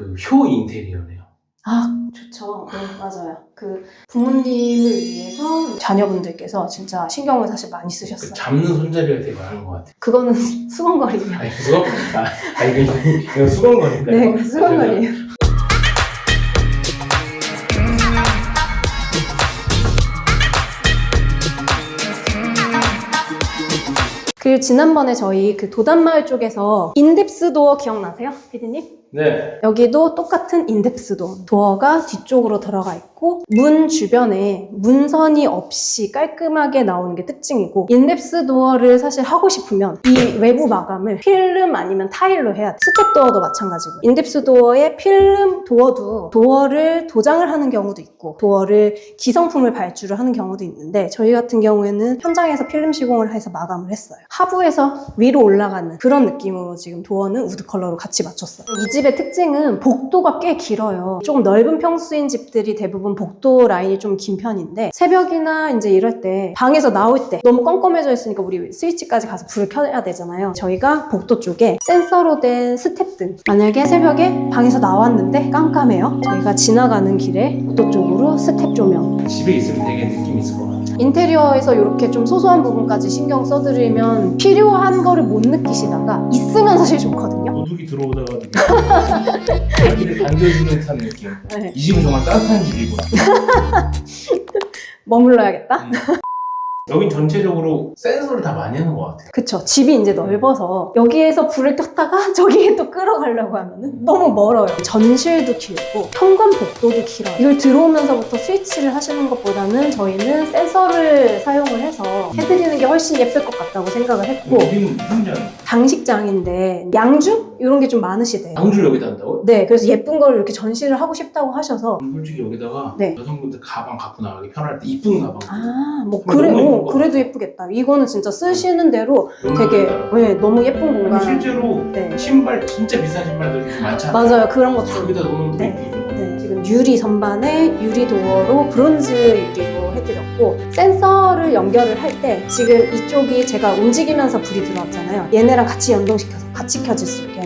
그 효 인테리어네요. 아, 좋죠. 네, 맞아요. 그 부모님을 위해서 자녀분들께서 진짜 신경을 사실 많이 그 쓰셨어요. 잡는 손잡이가 되게 많은 것 같아요. 그거는 수건거리예요. 아니 그거? 아, 아니 이거 이거 수건거니까요. 네, 수건거리예요. 그 지난번에 저희 그 도단마을 쪽에서 인뎁스 도어 기억나세요? 피디님? 네. 여기도 똑같은 인뎁스 도어. 도어가 뒤쪽으로 들어가 있고 문 주변에 문선이 없이 깔끔하게 나오는 게 특징이고 인뎁스 도어를 사실 하고 싶으면 이 외부 마감을 필름 아니면 타일로 해야 돼. 스텝 도어도 마찬가지고 인뎁스 도어에 필름 도어도 도어를 도장을 하는 경우도 있고 도어를 기성품을 발주를 하는 경우도 있는데 저희 같은 경우에는 현장에서 필름 시공을 해서 마감을 했어요. 하부에서 위로 올라가는 그런 느낌으로 지금 도어는 우드 컬러로 같이 맞췄어요. 이 집의 특징은 복도가 꽤 길어요. 조금 넓은 평수인 집들이 대부분 복도 라인이 좀 긴 편인데 새벽이나 이제 이럴 때 방에서 나올 때 너무 껌껌해져 있으니까 우리 스위치까지 가서 불을 켜야 되잖아요. 저희가 복도 쪽에 센서로 된 스텝등 만약에 새벽에 방에서 나왔는데 깜깜해요. 저희가 지나가는 길에 복도 쪽으로 스텝 조명 집에 있으면 되게 느낌 있을 것 같아요. 인테리어에서 이렇게 좀 소소한 부분까지 신경 써드리면 필요한 거를 못 느끼시다가 있으면 사실 좋거든요. 도둑이 들어오다가 자기를 반겨주는 듯한 느낌. 네. 이 집은 정말 따뜻한 집이구나. 머물러야겠다. 여긴 전체적으로 센서를 다 많이 하는 것 같아요. 그쵸. 집이 이제 넓어서 여기에서 불을 켰다가 저기에 또 끌어가려고 하면은 너무 멀어요. 전실도 길고 현관 복도도 길어요. 이걸 들어오면서부터 스위치를 하시는 것보다는 저희는 센서를 사용을 해서 해드리는 게 훨씬 예쁠 것 같다고 생각을 했고 여기는 현장. 당식장인데 양주? 이런 게 좀 많으시대요. 양주를 여기다 한다고요? 네, 그래서 예쁜 걸 이렇게 전시를 하고 싶다고 하셔서 솔직히 여기다가 네. 여성분들 가방 갖고 나가기 편할 때 이쁜 가방. 아, 뭐 그래, 너무 예쁠 어, 것 그래도 예쁘겠다. 이거는 진짜 쓰시는 대로 너무 되게 예쁘다. 네, 너무 예쁜 공간. 실제로 네, 신발 진짜 비싼 신발들 많잖아요. 맞아요. 그런 거 다. 여기다 놓으면 네. 예쁘죠. 네, 지금 유리 선반에 유리 도어로 브론즈 유리로 해드렸고 센서를 연결을 할 때 지금 이쪽이 제가 움직이면서 불이 들어왔잖아요. 얘네랑 같이 연동시켜서 같이 켜질 수 있게.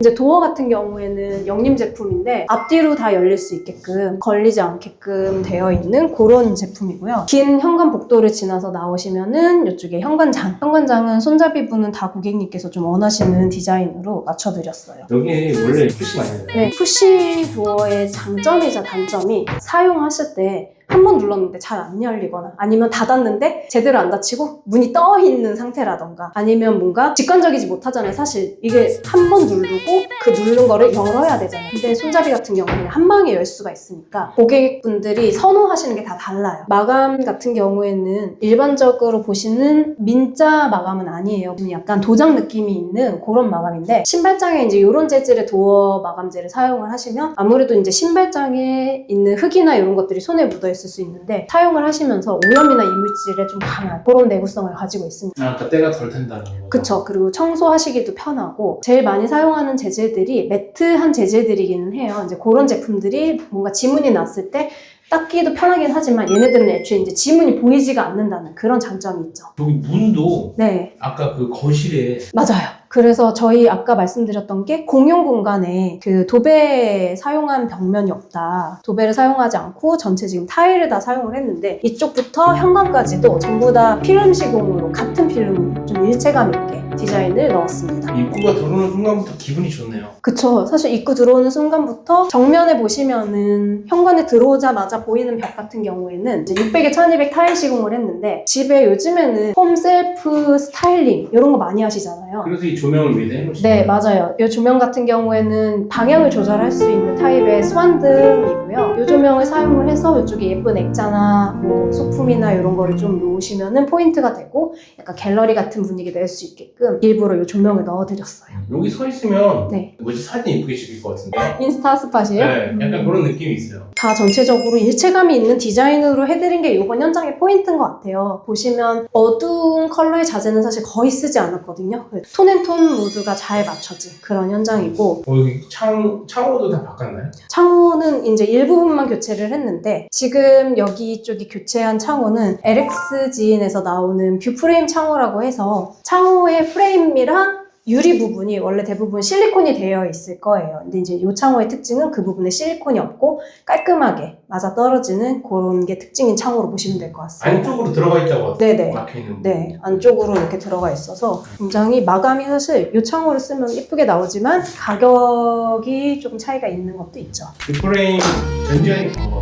이제 도어 같은 경우에는 영림 제품인데 앞뒤로 다 열릴 수 있게끔 걸리지 않게끔 되어 있는 그런 제품이고요. 긴 현관 복도를 지나서 나오시면은 이쪽에 현관장. 현관장은 손잡이 부는 다 고객님께서 좀 원하시는 디자인으로 맞춰드렸어요. 여기 원래 푸시 많이 해요. 네, 푸시 도어의 장점이자 단점이 사용하실 때 한 번 눌렀는데 잘 안 열리거나 아니면 닫았는데 제대로 안 닫히고 문이 떠 있는 상태라던가 아니면 뭔가 직관적이지 못하잖아요. 사실 이게 한 번 누르고 그 누른 거를 열어야 되잖아요. 근데 손잡이 같은 경우는 한 방에 열 수가 있으니까 고객분들이 선호하시는 게 다 달라요. 마감 같은 경우에는 일반적으로 보시는 민자 마감은 아니에요. 좀 약간 도장 느낌이 있는 그런 마감인데 신발장에 이제 이런 재질의 도어 마감재를 사용을 하시면 아무래도 이제 신발장에 있는 흙이나 이런 것들이 손에 묻어 있을 수 있는데 사용을 하시면서 오염이나 이물질에 좀 강한 그런 내구성을 가지고 있습니다. 아, 그 때가 덜 탄다는 거. 그쵸. 그리고 청소하시기도 편하고, 제일 많이 사용하는 재질들이 매트한 재질들이기는 해요. 이제 그런 제품들이 뭔가 지문이 났을 때 닦기도 편하긴 하지만 얘네들은 애초에 이제 지문이 보이지가 않는다는 그런 장점이 있죠. 여기 문도 네. 아까 그 거실에 맞아요. 그래서 저희 아까 말씀드렸던 게 공용 공간에 그 도배 사용한 벽면이 없다. 도배를 사용하지 않고 전체 지금 타일을 다 사용을 했는데 이쪽부터 현관까지도 전부 다 필름 시공으로 같은 필름으로 좀 일체감 있게 디자인을 넣었습니다. 입구가 들어오는 순간부터 기분이 좋네요. 그쵸. 사실 입구 들어오는 순간부터 정면에 보시면은 현관에 들어오자마자 보이는 벽 같은 경우에는 이제 600에 1200 타일 시공을 했는데 집에 요즘에는 홈 셀프 스타일링 이런 거 많이 하시잖아요. 그래서 이 조명을 위에 해놓으시죠. 네, 맞아요. 이 조명 같은 경우에는 방향을 조절할 수 있는 타입의 스완등이고요. 이 조명을 사용을 해서 이쪽에 예쁜 액자나 뭐 소품이나 이런 거를 좀 놓으시면은 포인트가 되고 약간 갤러리 같은 분위기 낼 수 있게끔 일부러 이 조명을 넣어드렸어요. 여기 서 있으면 네. 뭐지 사진 예쁘게 찍힐 것 같은데. 인스타 스팟이에요? 네, 약간 그런 느낌이 있어요. 다 전체적으로 일체감이 있는 디자인으로 해드린 게 이번 현장의 포인트인 것 같아요. 보시면 어두운 컬러의 자재는 사실 거의 쓰지 않았거든요. 톤앤톤 모두가 잘 맞춰진 그런 현장이고 어, 여기 창 창호도 다 바꿨나요? 창호는 이제 일부분만 교체를 했는데 지금 여기 쪽이 교체한 창호는 LX 지인에서 나오는 뷰프레임 창호라고 해서 창호의 프레임이랑 유리 부분이 원래 대부분 실리콘이 되어 있을 거예요. 근데 이제 요 창호의 특징은 그 부분에 실리콘이 없고 깔끔하게 맞아 떨어지는 그런 게 특징인 창호로 보시면 될 것 같습니다. 안쪽으로 들어가 있다고 네네. 막혀 있는. 네, 안쪽으로 이렇게 들어가 있어서 굉장히 마감이 사실 이 창호를 쓰면 예쁘게 나오지만 가격이 조금 차이가 있는 것도 있죠. 그 프레임 전지현이 광고.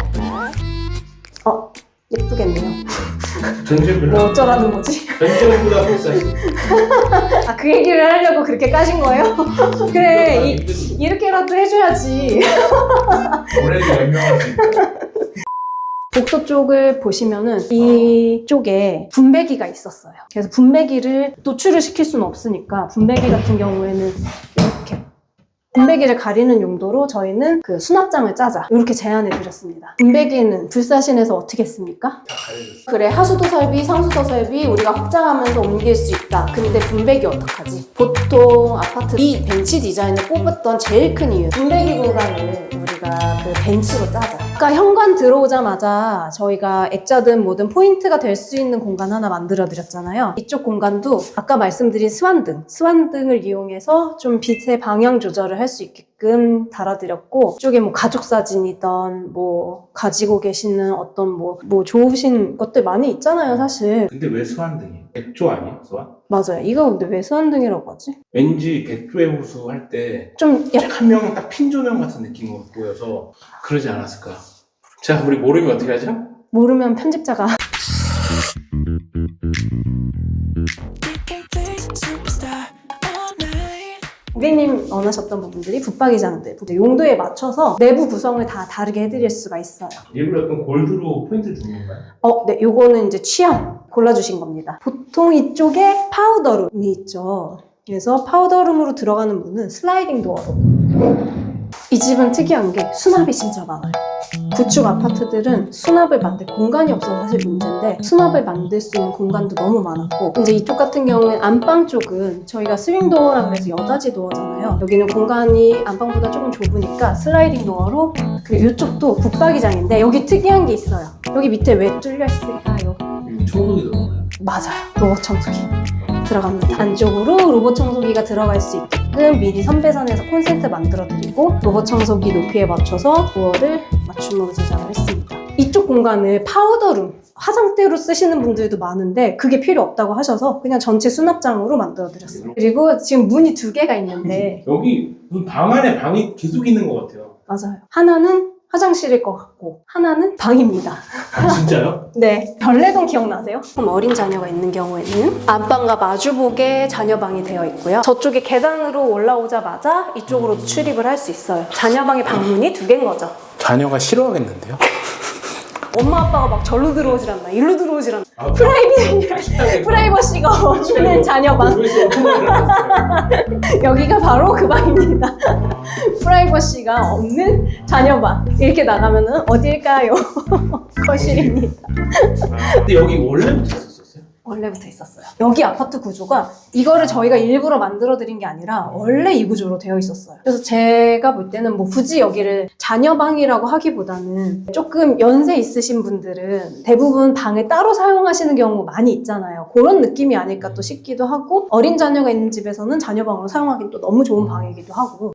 어, 예쁘겠네요. 뭐 어쩌라는 거지? 전지현보다 비싸지. 아, 그 얘기를 하려고 그렇게 까신 거예요? 그래, 이, 이렇게라도 해줘야지. 올해도 있다. 복도 쪽을 보시면은 이쪽에 분배기가 있었어요. 그래서 분배기를 노출을 시킬 수는 없으니까 분배기 같은 경우에는 분배기를 가리는 용도로 저희는 그 수납장을 짜자 이렇게 제안해 드렸습니다. 분배기는 불사신에서 어떻게 했습니까? 그래 하수도 설비, 상수도 설비 우리가 확장하면서 옮길 수 있다. 근데 분배기 어떡하지? 보통 아파트 이 벤치 디자인을 뽑았던 제일 큰 이유 분배기 공간을 우리 가 그 벤치로 짜자. 아까 현관 들어오자마자 저희가 액자든 뭐든 포인트가 될 수 있는 공간 하나 만들어 드렸잖아요. 이쪽 공간도 아까 말씀드린 스완등, 스완등을 이용해서 좀 빛의 방향 조절을 할 수 있게끔 달아드렸고 이쪽에 뭐 가족 사진이던 뭐 가지고 계시는 어떤 뭐, 뭐 좋으신 것들 많이 있잖아요, 사실. 근데 왜 수완등이에요? 백조 아니야? 수완? 맞아요. 이거 근데 왜 스완등이라고 하지? 왠지 백조의 호수 할 때 좀 약간 한 명은 딱 핀조명 같은 느낌으로 보여서 그러지 않았을까? 자, 우리 모르면 어떻게 하죠? 모르면 편집자가 고객님 원하셨던 부분들이 붙박이장들 용도에 맞춰서 내부 구성을 다 다르게 해드릴 수가 있어요. 일부러 약간 골드로 포인트 주는 건가요? 어, 네, 요거는 이제 취향 골라주신 겁니다. 보통 이쪽에 파우더룸이 있죠. 그래서 파우더룸으로 들어가는 문은 슬라이딩 도어로. 이 집은 특이한 게 수납이 진짜 많아요. 구축 아파트들은 수납을 만들 공간이 없어서 사실 문제인데 수납을 만들 수 있는 공간도 너무 많았고 이제 이쪽 같은 경우는 안방 쪽은 저희가 스윙 도어라 그래서 여닫이 도어잖아요. 여기는 공간이 안방보다 조금 좁으니까 슬라이딩 도어로 그리고 이쪽도 붙박이장인데 여기 특이한 게 있어요. 여기 밑에 왜 뚫려 있을까요? 여기 청소기 들어가요. 맞아요. 로봇 청소기 들어갑니다. 안쪽으로 로봇 청소기가 들어갈 수 있게끔 미리 선배선에서 콘센트 만들어 드리고 로봇 청소기 높이에 맞춰서 도어를 맞춤으로 제작을 했습니다. 이쪽 공간을 파우더룸, 화장대로 쓰시는 분들도 많은데 그게 필요 없다고 하셔서 그냥 전체 수납장으로 만들어드렸어요. 그리고 지금 문이 두 개가 있는데 여기 무슨 방 안에 방이 계속 있는 것 같아요. 맞아요. 하나는 화장실일 것 같고 하나는 방입니다. 아, 진짜요? 네, 별내동 기억나세요? 그럼 어린 자녀가 있는 경우에는 안방과 마주보게 자녀방이 되어 있고요. 저쪽에 계단으로 올라오자마자 이쪽으로 출입을 할 수 있어요. 자녀방의 방문이 두 개인 거죠. 자녀가 싫어하겠는데요? 엄마 아빠가 막 절로 들어오질 않나, 일로 들어오질 않나. 아, 프라이빗, 프라이버시가 없는 자녀방. 그래서 어떤 알았어요? 여기가 바로 그 방입니다. 프라이버시가 없는 자녀 방. 이렇게 나가면은 어딜까요? 거실입니다. 근데 여기 원래부터? 원래부터 있었어요. 여기 아파트 구조가 이거를 저희가 일부러 만들어 드린 게 아니라 원래 이 구조로 되어 있었어요. 그래서 제가 볼 때는 뭐 굳이 여기를 자녀방이라고 하기보다는 조금 연세 있으신 분들은 대부분 방을 따로 사용하시는 경우 많이 있잖아요. 그런 느낌이 아닐까 또 싶기도 하고 어린 자녀가 있는 집에서는 자녀방으로 사용하기 또 너무 좋은 방이기도 하고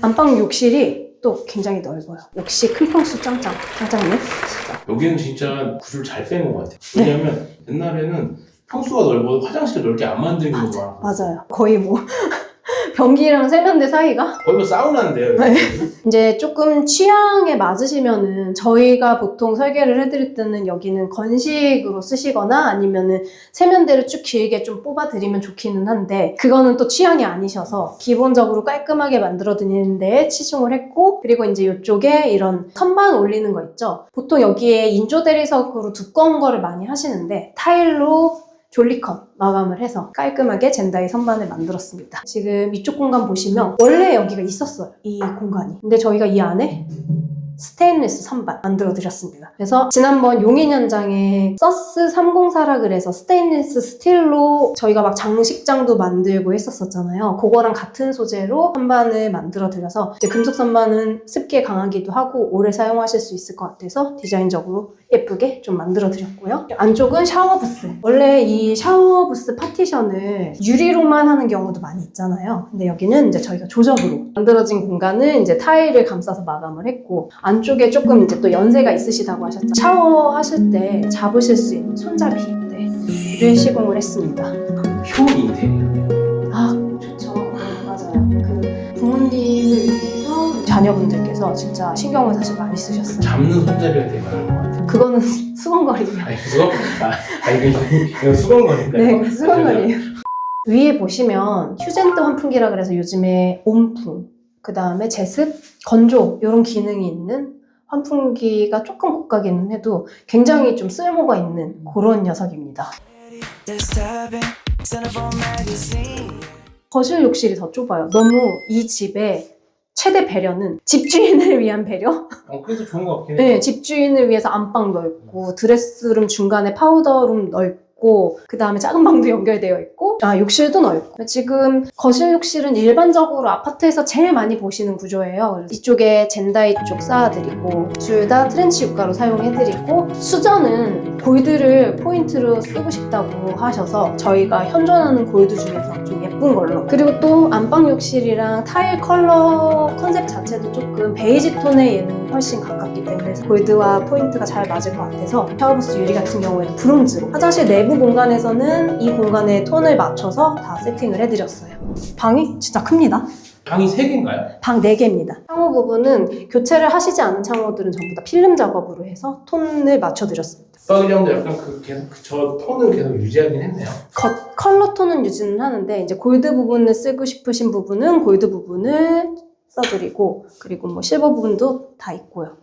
안방 욕실이 또 굉장히 넓어요. 역시 큰 평수 짱짱 짱짱네. 여기는 진짜 구조를 잘 빼는 것 같아요. 왜냐면 옛날에는 평수가 넓어도 화장실 넓게 안 만드는 경우가 많아. 맞아요. 거의 뭐 변기랑 세면대 사이가 거의 뭐 사우나인데요. 네. 이제 조금 취향에 맞으시면은 저희가 보통 설계를 해드릴 때는 여기는 건식으로 쓰시거나 아니면은 세면대를 쭉 길게 좀 뽑아드리면 좋기는 한데 그거는 또 취향이 아니셔서 기본적으로 깔끔하게 만들어 드리는데 치중을 했고 그리고 이제 이쪽에 이런 선반 올리는 거 있죠. 보통 여기에 인조 대리석으로 두꺼운 거를 많이 하시는데 타일로 졸리컷 마감을 해서 깔끔하게 젠다이 선반을 만들었습니다. 지금 이쪽 공간 보시면 원래 여기가 있었어요. 이 공간이. 근데 저희가 이 안에 스테인리스 선반 만들어 드렸습니다. 그래서 지난번 용인 현장에 서스 304라 그래서 스테인리스 스틸로 저희가 막 장식장도 만들고 했었었잖아요. 그거랑 같은 소재로 선반을 만들어 드려서 이제 금속 선반은 습기에 강하기도 하고 오래 사용하실 수 있을 것 같아서 디자인적으로 예쁘게 좀 만들어 드렸고요. 안쪽은 샤워 부스. 원래 이 샤워 부스 파티션을 유리로만 하는 경우도 많이 있잖아요. 근데 여기는 이제 저희가 조적으로 만들어진 공간을 이제 타일을 감싸서 마감을 했고 안 쪽에 조금 이제 또 연세가 있으시다고 하셨죠. 샤워하실 때 잡으실 수 있는 손잡이 네, 를 시공을 했습니다. 효 인테리어네요. 아 좋죠. 네, 맞아요. 그 부모님을 위해서 자녀분들께서 진짜 신경을 사실 많이 쓰셨어요. 잡는 손잡이가 되게 많은 것 같아요. 그거는 수건거리예요. 아니 수건 아, 이거 이거 수건거리인가요? 네, 수건거리예요. 위에 보시면 휴젠트 환풍기라 그래서 요즘에 온풍, 그 다음에 제습, 건조 이런 기능이 있는 환풍기가 조금 고가기는 해도 굉장히 좀 쓸모가 있는 그런 녀석입니다. 거실 욕실이 더 좁아요. 너무 이 집의 최대 배려는 집주인을 위한 배려? 어, 그래도 좋은 것 같긴 해요. 네, 집주인을 위해서 안방 넓고 드레스룸 중간에 파우더룸 넓고 그 다음에 작은 방도 연결되어 있고 아 욕실도 넓고. 지금 거실 욕실은 일반적으로 아파트에서 제일 많이 보시는 구조예요. 이쪽에 젠다이 쪽 쌓아드리고 둘 다 트렌치 유가로 사용해드리고 수전은 골드를 포인트로 쓰고 싶다고 하셔서 저희가 현존하는 골드 중에서 좀 예쁜 걸로. 그리고 또 안방 욕실이랑 타일 컬러 컨셉 자체도 조금 베이지 톤에 얘는 훨씬 가깝기 때문에 골드와 포인트가 잘 맞을 것 같아서 샤워부스 유리 같은 경우에는 브론즈로. 화장실 내부 공간에서는 이 공간의 톤을 맞춰서 다 세팅을 해드렸어요 방이 진짜 큽니다 방이 세 개인가요? 방 4개입니다. 창호 부분은 교체를 하시지 않은 창호들은 전부 다 필름 작업으로 해서 톤을 맞춰드렸습니다. 박이 형도 약간 그 계속 그저 톤을 계속 유지하긴 했네요. 겉 컬러 톤은 유지는 하는데 이제 골드 부분을 쓰고 싶으신 부분은 골드 부분을 써드리고 그리고 뭐 실버 부분도 다 있고요.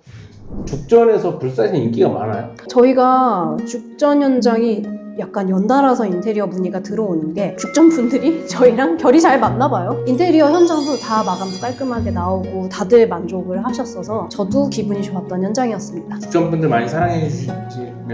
죽전에서 불사신 인기가 많아요. 저희가 죽전 현장이 약간 연달아서 인테리어 문의가 들어오는 게 죽전 분들이 저희랑 결이 잘 맞나 봐요. 인테리어 현장도 다 마감도 깔끔하게 나오고 다들 만족을 하셨어서 저도 기분이 좋았던 현장이었습니다. 죽전분들 많이 사랑해 주시면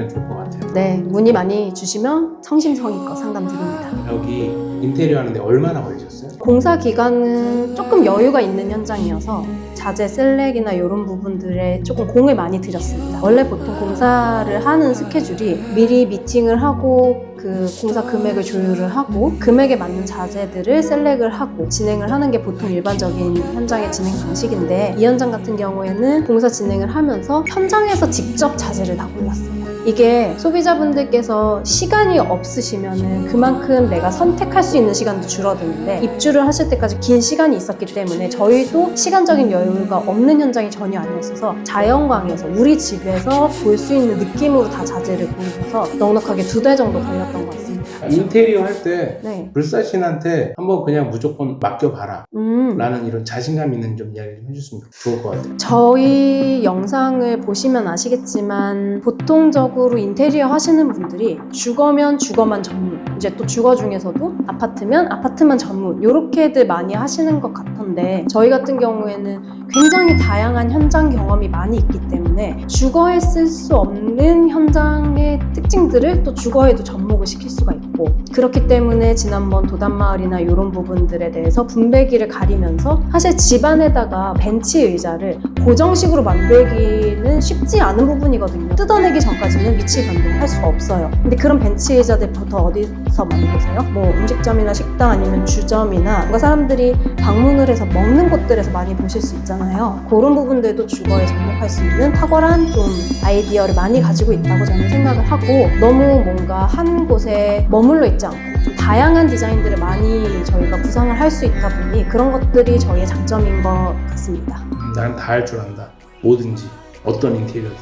좋을 것 같아요. 네, 문의 많이 주시면 성심성의껏 상담 드립니다. 여기 인테리어 하는데 얼마나 걸 리셨어요? 공사 기간은 조금 여유가 있는 현장이어서 자재 셀렉이나 이런 부분들에 조금 공을 많이 들였습니다. 원래 보통 공사를 하는 스케줄이 미리 미팅을 하고 그 공사 금액을 조율을 하고 금액에 맞는 자재들을 셀렉을 하고 진행을 하는 게 보통 일반적인 현장의 진행 방식인데 이 현장 같은 경우에는 공사 진행을 하면서 현장에서 직접 자재를 다 골랐어요. 이게 소비자분들께서 시간이 없으시면은 그만큼 내가 선택할 수 있는 시간도 줄어드는데 입주를 하실 때까지 긴 시간이 있었기 때문에 저희도 시간적인 여유가 없는 현장이 전혀 아니었어서 자연광에서 우리 집에서 볼 수 있는 느낌으로 다 자재를 고르셔서 넉넉하게 두 달 정도 걸렸던 것 같 습니다. 인테리어 할 때 네. 불사신한테 한번 그냥 무조건 맡겨봐라 음. 라는 이런 자신감 있는 좀 이야기 좀 해줬으면 좋을 것 같아요. 저희 영상을 보시면 아시겠지만 보통적으로 인테리어 하시는 분들이 주거면 주거만 전문 이제 또 주거 중에서도 아파트면 아파트만 전문 이렇게들 많이 하시는 것 같던데 저희 같은 경우에는 굉장히 다양한 현장 경험이 많이 있기 때문에 주거에 쓸 수 없는 현장의 특 징들을 또 주거에도 접목을 시킬 수가 있고 그렇기 때문에 지난번 도단마을이나 이런 부분들에 대해서 분배기를 가리면서 사실 집안에다가 벤치 의자를 고정식으로 만들기는 쉽지 않은 부분이거든요. 뜯어내기 전까지는 위치 변동할 수가 없어요. 근데 그런 벤치 의자들 보통 어디서 보세요? 뭐 음식점이나 식당 아니면 주점이나 뭔가 사람들이 방문을 해서 먹는 곳들에서 많이 보실 수 있잖아요. 그런 부분들도 주거에 접목할 수 있는 탁월한 좀 아이디어를 많이 가지고 있다고 저는 생각을 하고 너무 뭔가 한 곳에 머물러 있지 않고 좀 다양한 디자인들을 많이 저희가 구상을 할 수 있다 보니 그런 것들이 저희의 장점인 것 같습니다. 음, 나는 다할 줄 안다. 뭐든지 어떤 인테리어든.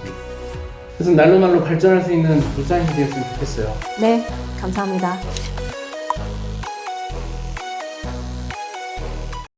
그래서 날로 날로 발전할 수 있는 불사신이 되었으면 좋겠어요. 네, 감사합니다.